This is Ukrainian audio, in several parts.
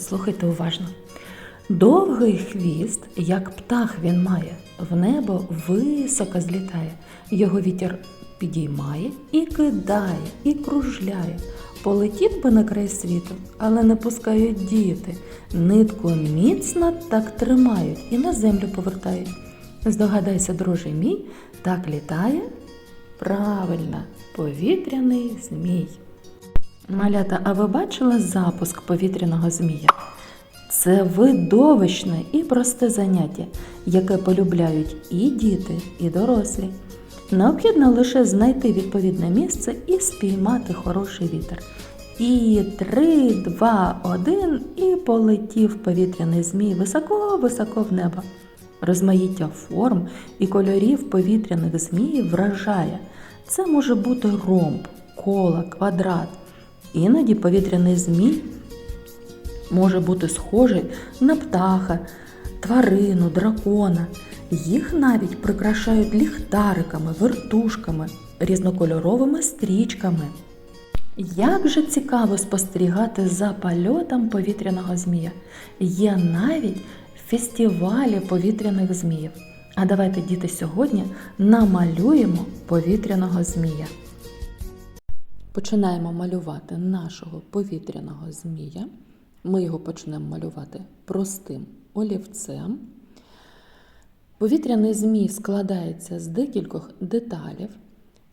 слухайте уважно. Довгий хвіст, як птах він має, в небо високо злітає, його вітер підіймає і кидає, і кружляє. Полетів би на край світу, але не пускають діти. Нитку міцно так тримають і на землю повертають. Здогадайся, друже мій, так літає правильно повітряний змій. Малята, а ви бачили запуск повітряного змія? Це видовищне і просте заняття, яке полюбляють і діти, і дорослі. Необхідно лише знайти відповідне місце і спіймати хороший вітер. І три, два, один, і полетів повітряний змій високо-високо в небо. Розмаїття форм і кольорів повітряних зміїв вражає. Це може бути ромб, кола, квадрат. Іноді повітряний змій може бути схожий на птаха, тварину, дракона. Їх навіть прикрашають ліхтариками, вертушками, різнокольоровими стрічками. Як же цікаво спостерігати за польотом повітряного змія. Є навіть фестивалі повітряних зміїв. А давайте, діти, сьогодні намалюємо повітряного змія. Починаємо малювати нашого повітряного змія. Ми його почнемо малювати простим олівцем. Повітряний змій складається з декількох деталів.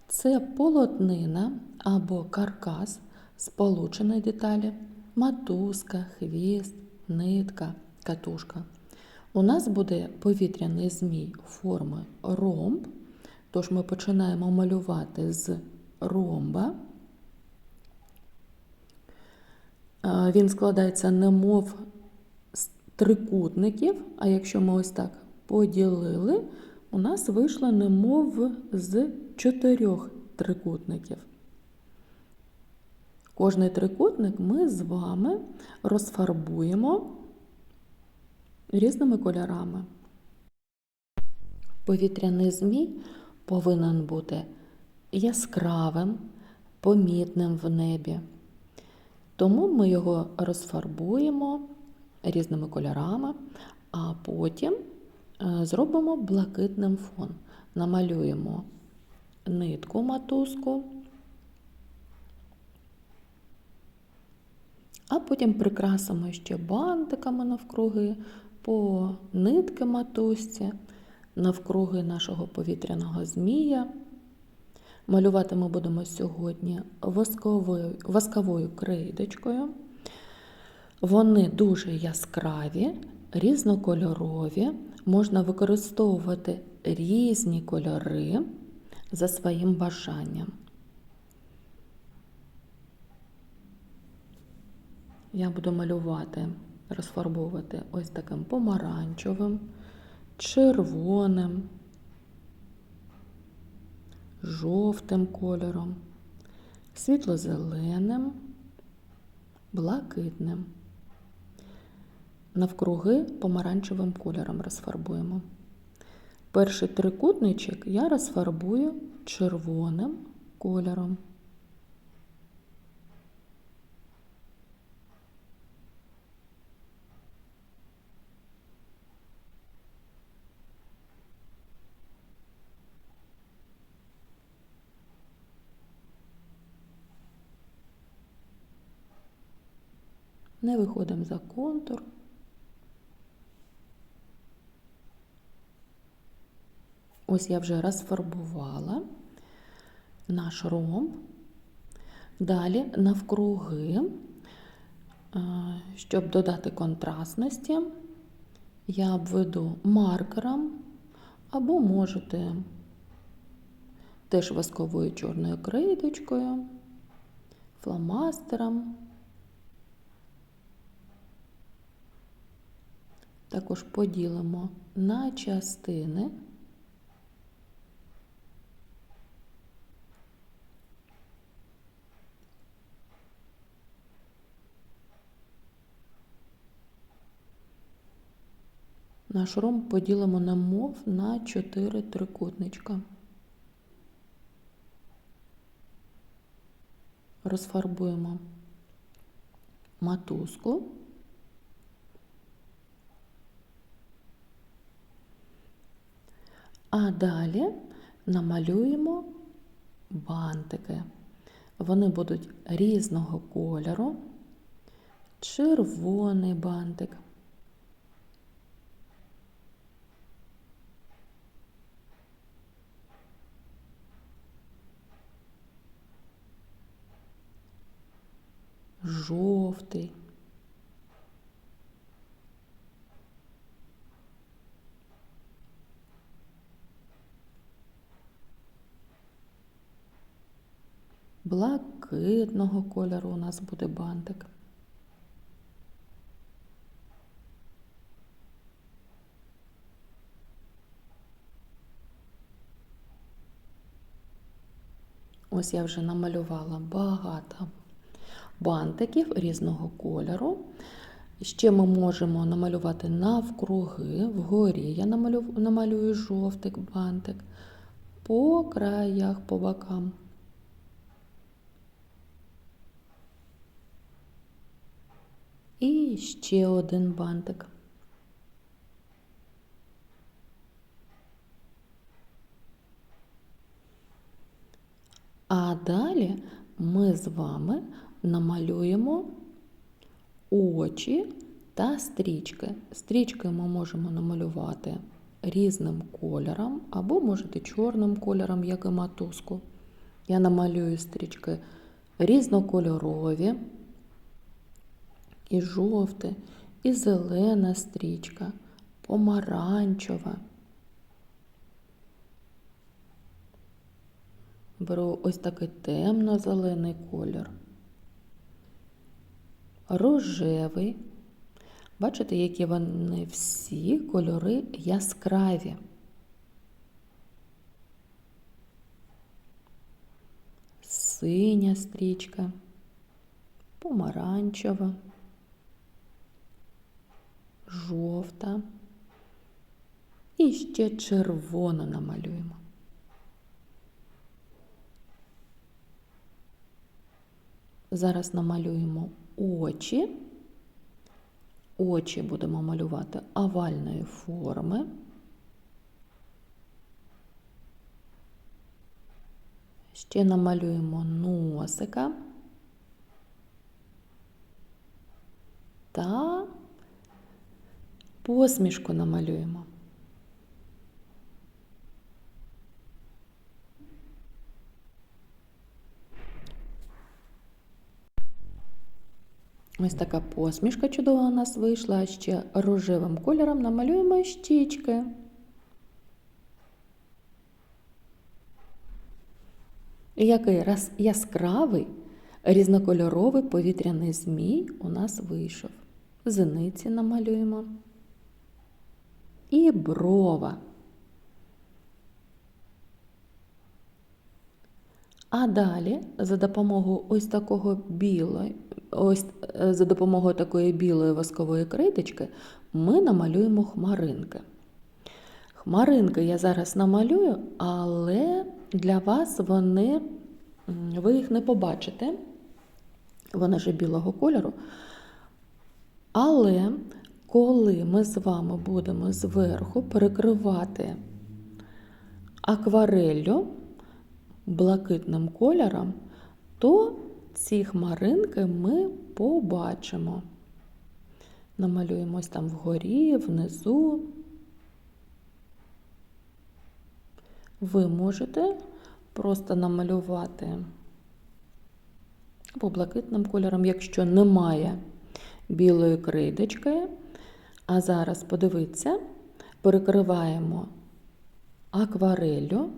Це полотнина або каркас сполученої деталі, матузка, хвіст, нитка, катушка. У нас буде повітряний змій форми ромб, тож ми починаємо малювати з ромба. Він складається немов з трикутників, а якщо ми ось так поділили, у нас вийшло немов з чотирьох трикутників. Кожний трикутник ми з вами розфарбуємо різними кольорами. Повітряний змій повинен бути яскравим, помітним в небі. Тому ми його розфарбуємо різними кольорами, а потім е, зробимо блакитним фон. Намалюємо нитку матузку, а потім прикрасимо ще бантиками навкруги по нитки матузці, навкруги нашого повітряного змія. Малювати ми будемо сьогодні восковою, восковою крейдочкою. Вони дуже яскраві, різнокольорові, можна використовувати різні кольори за своїм бажанням. Я буду малювати, розфарбовувати ось таким помаранчевим, червоним жовтим кольором, світло-зеленим, блакитним. Навкруги помаранчевим кольором розфарбуємо. Перший трикутничок я розфарбую червоним кольором. Не виходимо за контур. Ось я вже розфарбувала наш ромб. Далі навкруги, е, щоб додати контрастності, я обведу маркером або можете теж восковою чорною крейдочкою, фломастером. Також поділимо на частини. Наш ромб поділимо на мов на 4 трикутничка. розфарбуємо матузку. А далі намалюємо бантики. Вони будуть різного кольору, червоний бантик. Жовтий. Блакитного кольору у нас буде бантик. Ось я вже намалювала багато бантиків різного кольору. Ще ми можемо намалювати навкруги, вгорі я намалю, намалюю жовтик бантик, по краях, по бокам. І ще один бантик. А далі ми з вами намалюємо очі та стрічки. Стрічки ми можемо намалювати різним кольором, або можете чорним кольором, як і матузку. Я намалюю стрічки різнокольорові, і жовте, і зелена стрічка, помаранчева. Беру ось такий темно-зелений колір, рожевий. Бачите, які вони всі кольори яскраві. Синя стрічка, помаранчева, жовта і ще червоно намалюємо. Зараз намалюємо очі. Очі будемо малювати овальної форми. Ще намалюємо носика та посмішку намалюємо. Ось така посмішка чудова у нас вийшла. Ще рожевим кольором намалюємо щічки. І який раз яскравий різнокольоровий повітряний змій у нас вийшов. Зениці намалюємо. І брова. А далі за допомогою ось такого білої, ось е, за допомогою такої білої воскової криточки ми намалюємо хмаринки. Хмаринки я зараз намалюю, але для вас вони, ви їх не побачите, вони ж білого кольору. Але коли ми з вами будемо зверху перекривати аквареллю, блакитним кольором, то ці хмаринки ми побачимо. Намалюємо ось там вгорі, внизу. Ви можете просто намалювати або блакитним кольором, якщо немає білої кридочки. А зараз подивіться, перекриваємо аквареллю.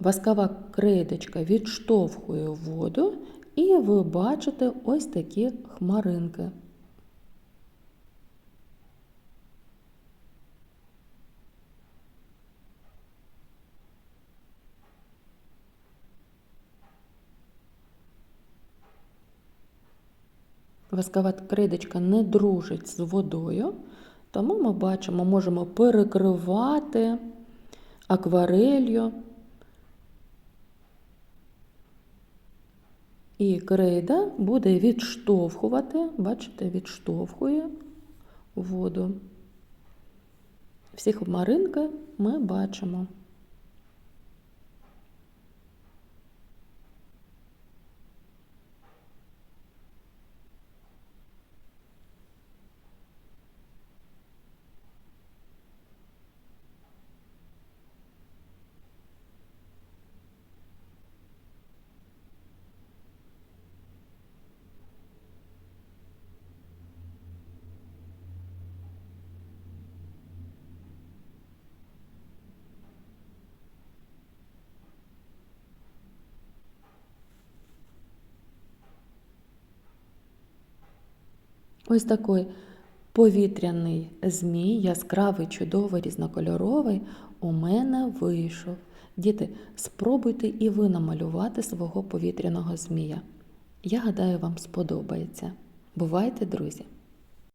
Воскова крейдочка відштовхує воду, і ви бачите ось такі хмаринки. Воскова крейдочка не дружить з водою, тому ми бачимо, можемо перекривати акварелью І крейда буде відштовхувати, бачите, відштовхує воду. Всі хмаринки ми бачимо. Ось такий повітряний змій, яскравий, чудовий, різнокольоровий, у мене вийшов. Діти, спробуйте і ви намалювати свого повітряного змія. Я гадаю, вам сподобається. Бувайте, друзі!